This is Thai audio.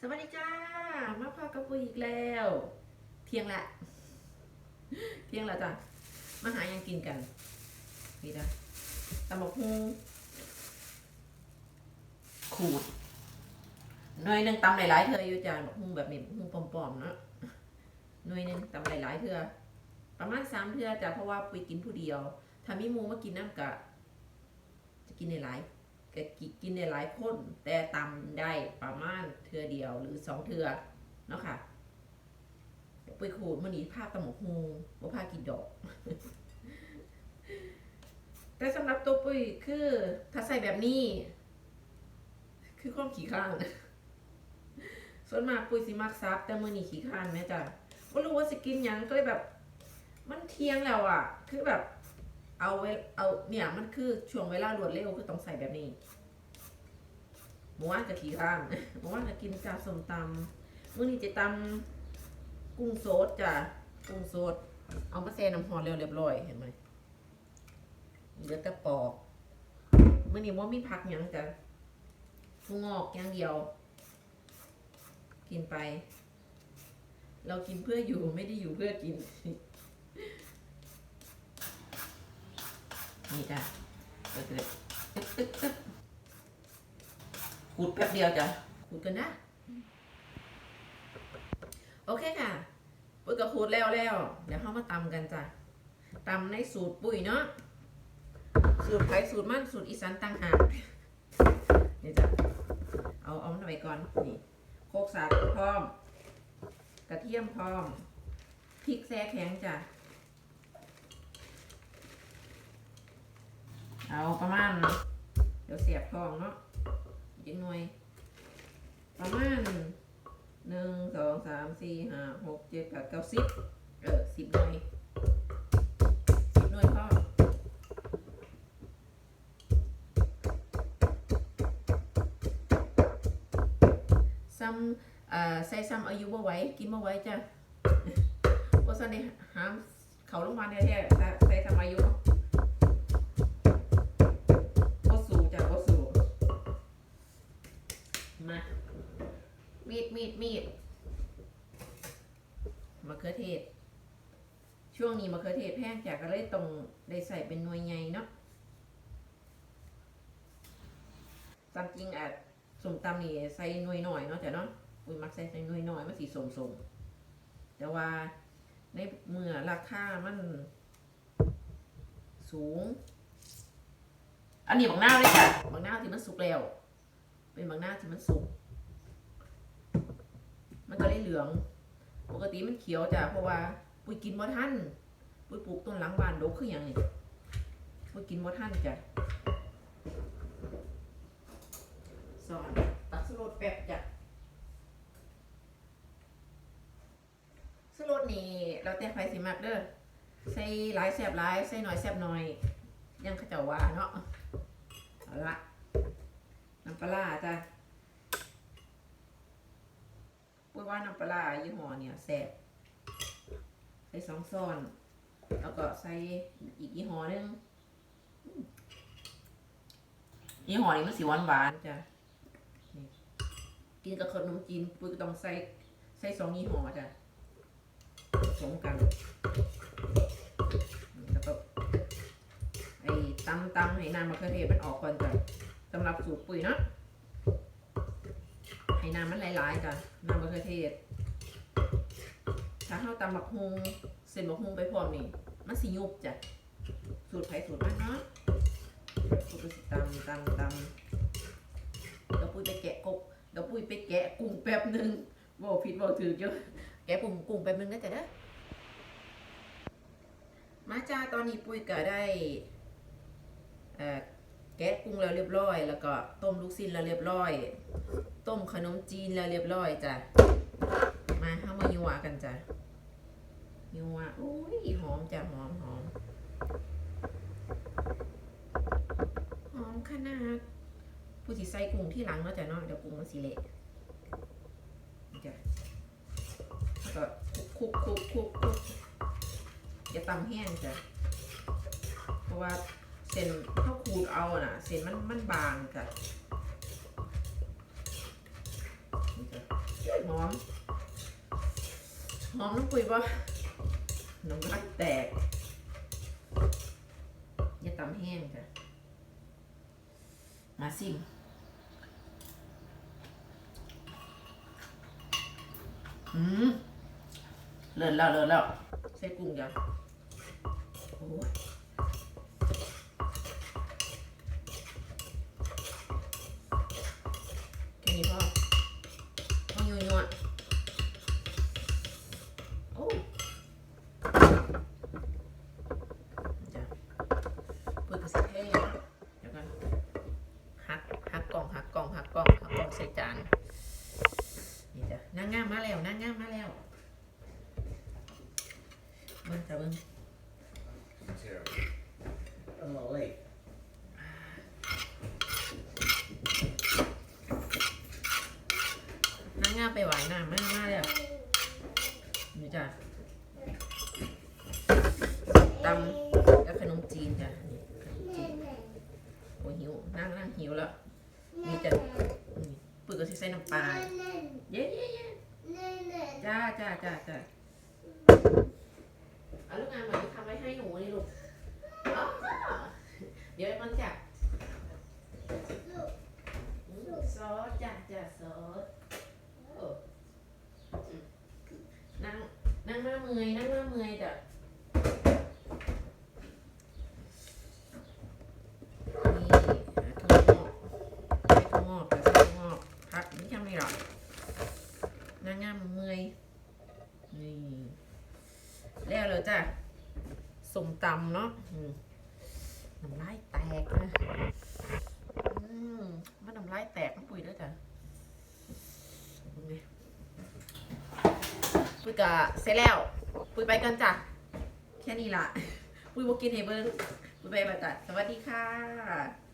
สวัสดีจ้า มาพบกับปุยอีกแล้ว เที่ยงละ เที่ยงละจ้ะ มาหายังกินกัน นี่จ้ะตำบักฮุงขูดหน่วยหนึ่งตำหลายๆเธออยู่จ้ะบักฮุงแบบนี้บักฮุงปลอมๆเนาะหน่วยหนึ่งตำหลายๆเธอประมาณสามเธอจ้ะเพราะว่าปุยกินผู้เดียว ถ้ามีหมูมากินน้ำกะ จะกินในหลาย ก็กินในหลายคน แต่ตำได้ประมาณเทือเดียวหรือสองเทือเนาะค่ะปุยขูดมันนี้ภาพตำหมกฮูบ่พากินดอก แต่สำหรับตัวปุ้ยคือถ้าใส่แบบนี้ คือความขี้ข้านส่วนมากปุ้ยสิมักซับแต่มือนี้ขี้ข้านแม่จ้ะบ่รู้ว่าสิกินยังก็เลยแบบ มันเที่ยงแล้วอะ คือแบบเอาเวเอาเนี่ยมันคือช่วงเวลารวดเร็วคือต้องใส่แบบนี้ หมูว่านกับขี้ข้านหมูว่านก็กินจาส้มตำมื้อนี้จะตำกุ้งโซดจ้ะกุ้งโซดเอามาแช่น้ำหอมแล้วเรียบร้อยเห็นไหมเหลือแต่ปอกมื้อนี้ว่ามีผักยังจ้ะทุงอกอย่างเดียว กินไป เรากินเพื่ออยู่ไม่ได้อยู่เพื่อกิน นี่จ้ะเปิดเลยตึ๊กตึ๊กตึ๊ก ขูดแป๊บเดียวจ้ะขูดกันนะ โอเคค่ะ ปุ้ยก็ขูดแล้วแล้ว เดี๋ยวเข้ามาตำกันจ้ะตำในสูตรปุ้ยเนาะ สูตรไทยสูตรมันสูตรอีสานต่างหากนี่จ้ะ เอาเอามันไว้ก่อน นี่ โคกสากพร้อม กระเทียมพร้อม พริกแซ่แข็งจ้ะ เอาประมาณ เดี๋ยวเสียบทองเนาะ ยิงหน่วย ประมาณหนึ่งสองสามสี่ห้าหกเจ็ดแปดเก้าสิบเออสิบหน่วยสิบหน่วยพ่อซ้ำเอ่อใส่ซ้ำอายุบ่ไหวกินบ่ไหวจ้ะเพราะฉะนั้ห้ามเขาลงมาแท้ๆถ้ใส่ซ้ำอายุ มีดมีดมะเขือเทศ ช่วงนี้มะเขือเทศแพงจากก็เลยต้องได้ใส่เป็นหน่วยใหญ่เนาะตามจริงอาจสมตำนี่ใส่หน่วยหน่อยเนาะจ้ะเนาะอุ้ยมักใส่ใส่หน่วยหน่อยมันสีสมสมแต่ว่าในเมื่อราคามัน สูง อันนี้บางหน้าเลยจ้ะบางหน้าที่มันสุกแล้ว เป็นบางหน้าที่มันสุก มันก็เลยเหลือง ปกติมันเขียวจ้ะเพราะว่าปุยกินบ่ทันปุยปลูกต้นหลังบ้านดกคืออย่างนี้ปุยกินบ่ทันจ้ะสอนตักสโลดแป๊บจ้ะสโลดนี่เราแต่ไฟสิมักเด้อใส่หลายแสบหลายใส่หน่อยแสบหน่อย ยังขจาว่าเนาะเอาละน้ำปลาจ้ะ พูดว่าน้ำปลายี่ห้อเนี่ยแซ่บใส่สองซ้อน แล้วก็ใส่อีกยี่ห้อนึงยี่ห้อนี้มันสีหวานหวานจ้ะกินกับขนมจีนปุ้ยก็ต้องใส่ใส่สองยี่ห้อจ้ะผสมกันแล้วก็ไอ้ตำตำให้น้ำมะเขือเทศมันออกก่อนจ้ะสำหรับสูตรปุ๋ยเนาะ ให้น้ำมันหลายๆจ้ะน้ำมะเขือเทศ ถ้าเฮาตำบักฮุงเส้นบักฮุงไปพร้อมนี่มันสิยุบจ้ะ สูตรไผสูตรมันเนาะปุ้ยตำตำตำเดี๋ยวปุ้ยไปแกะกบเดี๋ยวปุ้ยไปแกะกุ้งแป๊บหนึงบอกผิดบอกถือเยอะแกะกุ้งกุ้งแป๊บหนึงนะจ๊ะเด้อมาจ้าตอนนี้ปุ้ยก็ได้เอ่อ แกะกุ้งแล้วเรียบร้อย แล้วก็ต้มลูกชิ้นแล้วเรียบร้อย ต้มขนมจีนแล้วเรียบร้อยจ้ะ มาเข้ามายัวกันจ้ะยัวอุ้ยหอมจ้ะหอมหอมหอมขนาดผู้สิใส่กุ้งที่หลังเนาะจ้ะเนาะเดี๋ยวกุ้งมันสิเละจ้ะก็คลุกคลุกคลุกคลุกอย่าตำแห้งจ้ะเพราะว่า เส้นถ้าขูดเอาน่ะเส้นมันมันบางจ้ะนี่ะหอมหอมน้ำปุยปะน้ำลายแตกอย่าตำแห้งจ้ะมาสิอืมเลิศแล้วเลิศแล้วใส่กุ้งยังโอ้ งงามมาแล้วนางงามมาแล้วเบิ่งจ้ะเบิ่ง A little late. นางงามไปหวานน้ำมามาแล้วนี่จ้ะตำแล้วขนมจีนจ้ะนี่ขนมจีนโอ้หิวนั่งนั่งหิวแล้วนี่จ้ะนี่ปึกก็สิใส่น้ำปลาเย้เย้เย้จ้าจ้าจ้าจ้าเอาลูกงานมาทำไว้ให้หนูนี่ลูกอ๋อเดี๋ยวมันจับอืมซอสจ้าจ้าซอส โอ้อืมนั่งนั่ งหน้าเมยนั่งหน้าเมยนั่งหน้าเมื่อยนี่แล้วเลยจ้ะสมตำเนาะน้ำลายแตกนะอืมมันน้ำลายแตกมันปุ๋ยด้วยจ้ะ ปุ้ยกะเสร็จแล้ว ปุ้ยไปกันจ้ะ แค่นี้ละปุ้ยบอกกินให้เบิ้งปุ้ยไปไปจ้ะสวัสดีค่ะ